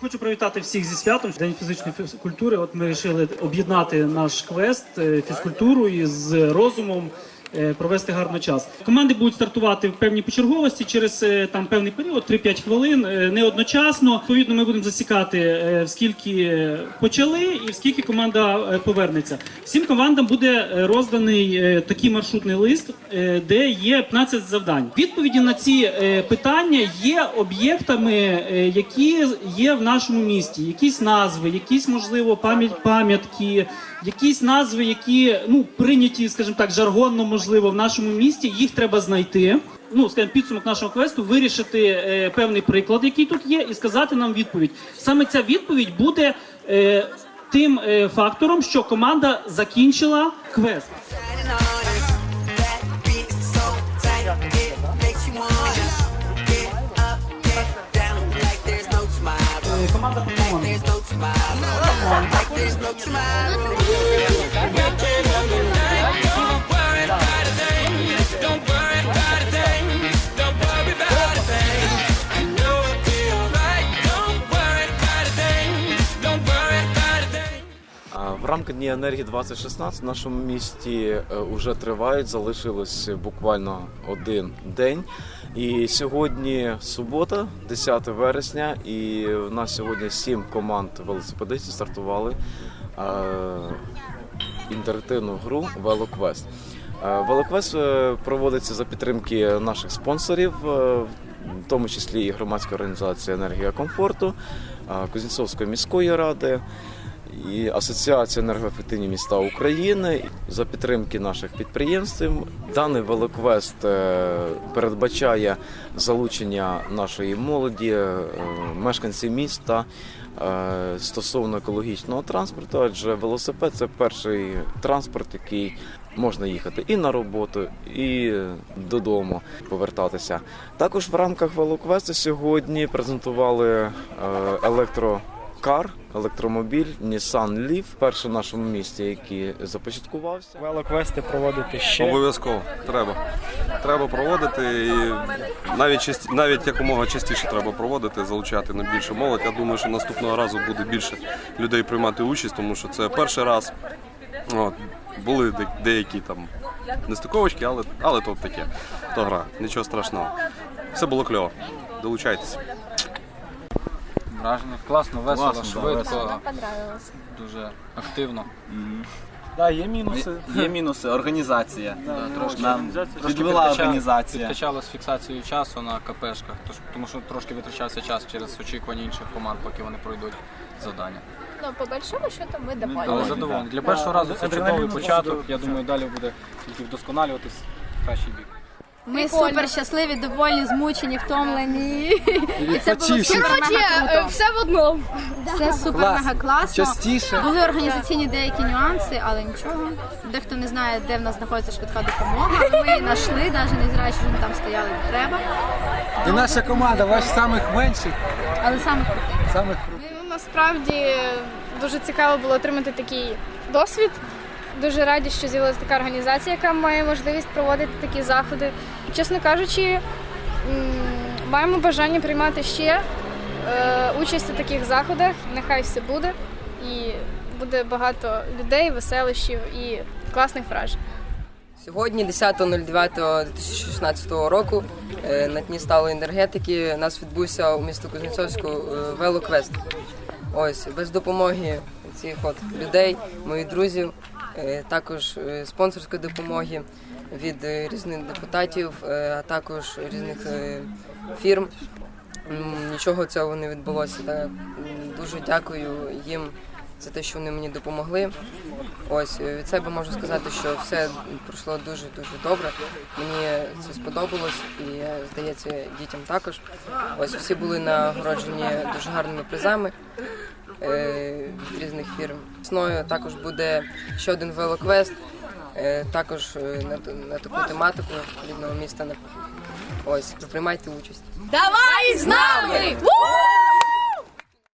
Хочу привітати всіх зі святом. День фізичної фізкультури. От ми вирішили об'єднати наш квест е, фізкультуру із розумом. Е, Провести гарно час. Команди будуть стартувати в певній почерговості через е, там певний період, 3-5 хвилин, е, не одночасно. Відповідно, ми будемо засікати, скільки почали і скільки команда повернеться. Всім командам буде розданий такий маршрутний лист, де є 15 завдань. Відповіді на ці питання є об'єктами, які є в нашому місті. Якісь назви, якісь можливо пам'ять пам'ятки, якісь назви, які ну прийняті, скажімо так, жаргонно можливо в нашому місті. Їх треба знайти. Ну, скажімо, підсумок нашого квесту, вирішити е, певний приклад, який тут є, і сказати нам відповідь. Саме ця відповідь буде е, тим е, фактором, що команда закінчила квест. Shining рамках Дні енергії 2016 в нашому місті вже тривають, залишилось буквально один день. І сьогодні субота, 10 вересня, і в нас сьогодні сім команд велосипедистів стартували е, інтерактивну гру Велоквест. Е, Велоквест е, проводиться за підтримки наших спонсорів, е, в тому числі і громадська організація Енергія комфорту, е, Кузнєцовської міської ради і Асоціація енергоефективні міста України за підтримки наших підприємств. Даний велоквест е, передбачає залучення нашої молоді, е, мешканців міста е, стосовно екологічного транспорту, адже велосипед це перший транспорт, який можна їхати і на роботу, і додому повертатися. Також в рамках велоквесту сьогодні презентували електро. Кар, електромобіль, Nissan Leaf, перший в нашому місті, який започаткувався. Велоквести проводити ще. Обов'язково треба. Треба проводити і навіть часті, навіть якомога частіше треба проводити, залучати на більше молодь. Я думаю, що наступного разу буде більше людей приймати участь, тому що це перший раз. От, були деякі там нестиковочки, але, але то таке. То гра, нічого страшного. Все було кльово. Долучайтеся. Враження класно, весело, Класно, да, швидко, дуже активно. Да, є мінуси. Є мінуси, організація. Трошки, Нам трошки підкача- організація. Підкачало з фіксацією часу на КПшках, тож- тому що трошки витрачався час через очікування інших команд, поки вони пройдуть завдання. Ну, по большому счету ми Але довольні. задоволений. Для першого разу це чудовий початок. Я думаю, далі буде тільки вдосконалюватись в кращий бік. Ми супер щасливі, довольні, змучені, втомлені. І це було супер Короче, мега е, круто. все в одному. Все супер мега класно. Частіше. Були організаційні деякі нюанси, але нічого. Дехто не знає, де в нас знаходиться швидка допомога. але Ми її знайшли, навіть не зря, що вони там стояли де треба. І наша команда, ваш самих менших, Але саме крутий. самих крутих. Ну, насправді дуже цікаво було отримати такий досвід. Дуже раді, що з'явилася така організація, яка має можливість проводити такі заходи. Чесно кажучи, маємо бажання приймати ще е, участь у таких заходах. Нехай все буде. І буде багато людей, веселощів і класних вражень. Сьогодні, 10.09.2016 року, е, на дні сталої енергетики у нас відбувся у місто Кузнєцовську е, велоквест. Ось без допомоги цих от людей, моїх друзів, також е, спонсорської допомоги від е, різних депутатів, е, а також різних е, фірм. Нічого цього не відбулося. Дуже дякую їм за те, що вони мені допомогли. Ось е, від себе можу сказати, що все пройшло дуже дуже добре. Мені це сподобалось, і е, здається, дітям також. Ось всі були нагороджені дуже гарними призами е, від різних фірм. Весною також буде ще один велоквест, також на, на таку тематику рідного міста. Ось приймайте участь. Давай з нами!